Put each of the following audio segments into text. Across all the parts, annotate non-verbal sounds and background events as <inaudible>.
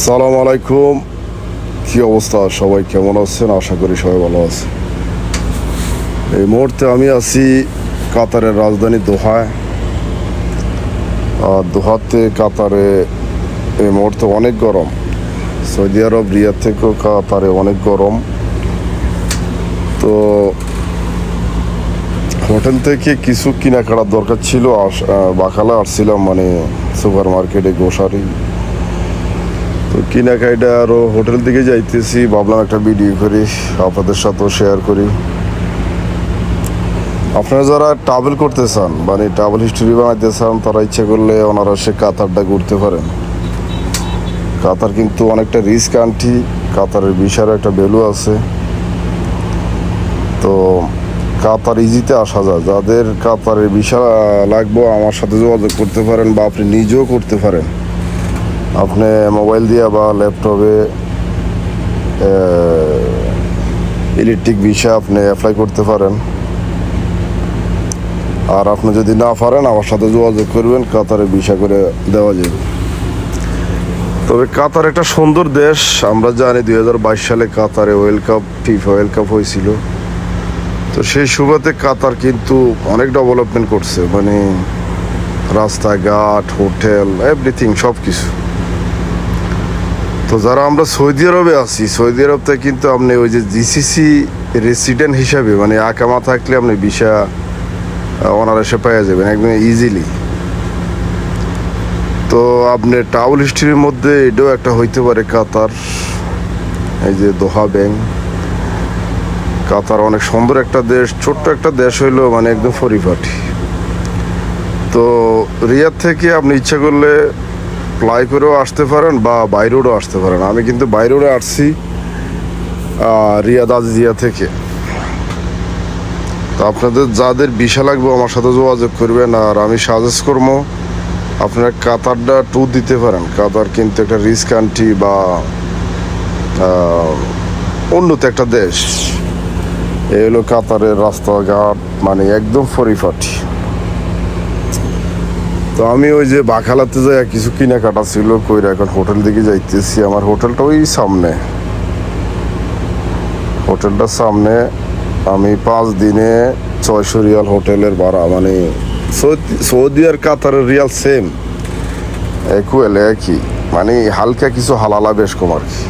সালাম আলাইকুম। কি অবস্থা? সবাই কেমন আছেন? আশা করি সবাই ভালো আছে এই মুহূর্তে আমি আছি কাতারের রাজধানী দোহায়। আর দোহাতে কাতারে এই মুহূর্তে অনেক গরম। সৌদি আরব, রিয়াদ থেকেও কাতারে অনেক গরম। তো হোটেল থেকে কিছু কেনাকাটার দরকার ছিল। বাকালা আসছিলাম মানে সুপার মার্কেটে গোসারি তো কেনাকাটা আরও হোটেল থেকে যাইতেছি, ভাবলাম একটা ভিডিও করি, আপনাদের সাথেও শেয়ার করি। আপনারা যারা ট্রাভেল করতে চান মানে ট্রাভেল হিস্টোরি বানাইতে চান, তারা ইচ্ছে করলে ওনারা সে কাতারটা ঘুরতে পারেন। কাতার কিন্তু অনেকটা রিস্ক কান্ট্রি কাতারের বিশাল একটা ভ্যালু আছে। তো কাতার ইজিতে আসা যায়। যাদের কাতারের বিশাল লাগবে, আমার সাথে যোগাযোগ করতে পারেন বা আপনি নিজেও করতে পারেন। আপনি মোবাইল দিয়ে বা ল্যাপটপে ইলেকট্রিক ভিসা আপনি অ্যাপ্লাই করতে পারেন। আর আপনি যদি না পারেন, আমার সাথে যোগাযোগ করবেন, কাতারে ভিসা করে দেওয়া যাবে। তবে কাতার একটা সুন্দর দেশ। আমরা জানি দুই হাজার বাইশ সালে কাতারে world cup FIFA world cup হয়েছিল। তো সেই সুবাদে কাতার কিন্তু অনেক ডেভেলপমেন্ট করছে। মানে রাস্তাঘাট হোটেল এভরিথিং সব কিছু তো যারা আমরা সৌদি আরবে আছি, সৌদি আরবতে কিন্তু আপনি ওই যে জিসিসি রেসিডেন্ট হিসাবে মানে আকামা থাকলে আপনি ভিসা ওনার এসে পাওয়া যাবেন একদম ইজিলি তো আপনি টাউল হিস্ট্রির মধ্যে এটাও একটা হইতে পারে কাতার, এই যে দোহা ব্যাংক। কাতার অনেক সুন্দর একটা দেশ, ছোট্ট একটা দেশ হইল মানে একদম পরিপাটি। তো রিয়াদ থেকে আপনি ইচ্ছা করলে ফ্লাই করেও আসতে পারেন বা বাইরেও আসতে পারেন। আমি কিন্তু বাইরেও আসছি রিয়াদ আজিজিয়া থেকে। তো আপনাদের যাদের বিশা লাগবে আমার সাথে যোগাযোগ করবেন আর আমি সাজেস্ট করব আপনারা কাতারটা ট্যুর দিতে পারেন। কাতার কিন্তু একটা রিস্ক কান্ট্রি বা উন্নত একটা দেশ। এই হলো কাতারের রাস্তাঘাট মানে একদম পরিপাটি। তো আমি ওই যে বাখালাতে যাই কিছু কেনাকাটা ছিল, কইরা এখন হোটেল দিকে যাইতেছি। আমার হোটেলটা ওই সামনে। হোটেলটার সামনে আমি পাঁচ দিনে ছয়শো রিয়াল হোটেলের ভাড়া মানে সৌদি- আর কাতারের রিয়াল সেম একুয়েল একই। মানে হালকা কিছু হালালা বেশ কম আর কি।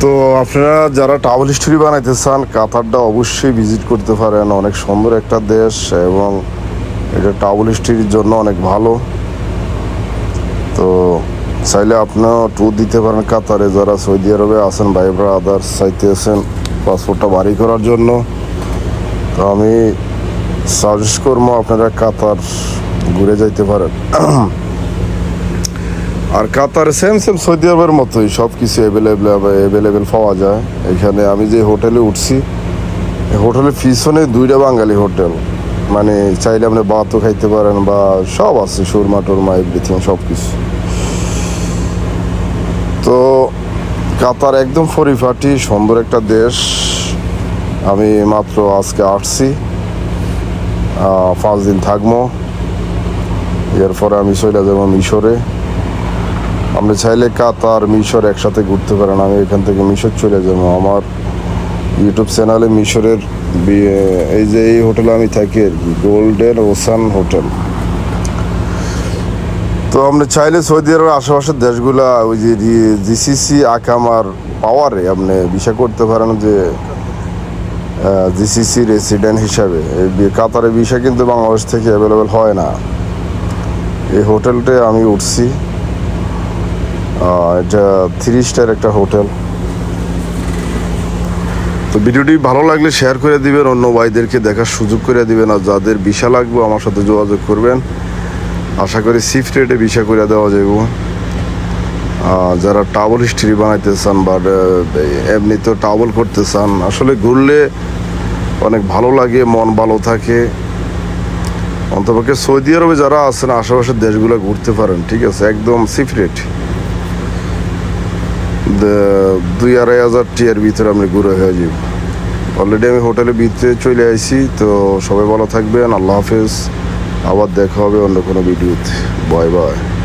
তো আপনারা যারা ট্রাভেল হিস্টোরি বানাইতে চান, কাতারটা অবশ্যই ভিজিট করতে পারেন। অনেক সুন্দর একটা দেশ এবং এটা ট্রাভেল হিস্ট্রির জন্য অনেক ভালো। তো চাইলে আপনিও ট্যুর দিতে পারেন কাতারে। যারা সৌদি আরবে আছেন, ভাই চাইতে আছেন পাসপোর্টটা বাড়ি করার জন্য। তো আমি সাজেস্ট করব আপনারা কাতার ঘুরে যাইতে পারেন। <clears throat> আর কাতার সেম সেম সৌদি আরবের মতোই। সব কিছু অ্যাভেলেবেল অ্যাভেলেবেল পাওয়া যায়। এখানে আমি যে হোটেলে উঠছি হোটেলের পিছনে দুইটা বাঙালি হোটেল মানে চাইলে আপনি ভাতও খাইতে পারেন বা সব আছে, সুরমা, টুরমা এভরিথিং সব কিছু তো কাতার একদম ফরিফাটি সুন্দর একটা দেশ। আমি মাত্র আজকে আসছি। পাঁচ দিন থাকব। এরপরে আমি চলে যাব মিশরে। আপনি চাইলে কাতার, মিশর একসাথে ঘুরতে পারেন। আমি এখান থেকে মিশর চলে যাব। আমার ইউটিউব চ্যানেলে মিশরের এই যে এই হোটেলে আমি থাকি আর কি, গোল্ডেন ওসান হোটেল। তো আপনি চাইলে সৌদি আরবের আশেপাশের দেশগুলা ওই যে জিসিসি আকামার পাওয়ারে আপনি বিষয় করতে পারেন যে জিসিসি রেসিডেন্ট হিসাবে। কাতারের বিষয় কিন্তু বাংলাদেশ থেকে অ্যাভেলেবেল হয় না। এই হোটেলটা আমি উঠছি। এটা থ্রি স্টার একটা হোটেল। তো ভিডিওটি ভালো লাগলে শেয়ার করে দিবেন, অন্য ভাইদেরকে দেখার সুযোগ করে দিবেন, আর যাদের ভিসা লাগবে আমার সাথে যোগাযোগ করবেন। আশা করি সিফট রেটে ভিসা করে দেওয়া যাবে যারা টাওয়াল হিস্ট্রি বানাইতে চান বা এমনিতেও টাওয়াল করতে চান, আসলে ঘুরলে অনেক ভালো লাগে, মন ভালো থাকে। অন্তপক্ষে সৌদি আরবে যারা আছেন, আশেপাশের দেশগুলো ঘুরতে পারেন, ঠিক আছে? একদম সিফট রেট দুই আড়াই হাজার টিয়ার ভিতরে আমি ঘুরে হয়ে যাব। অলরেডি আমি হোটেলের ভিতরে চলে আসি তো সবাই ভালো থাকবেন, আল্লাহ হাফেজ। আবার দেখা হবে অন্য কোনো ভিডিওতে। Bye bye.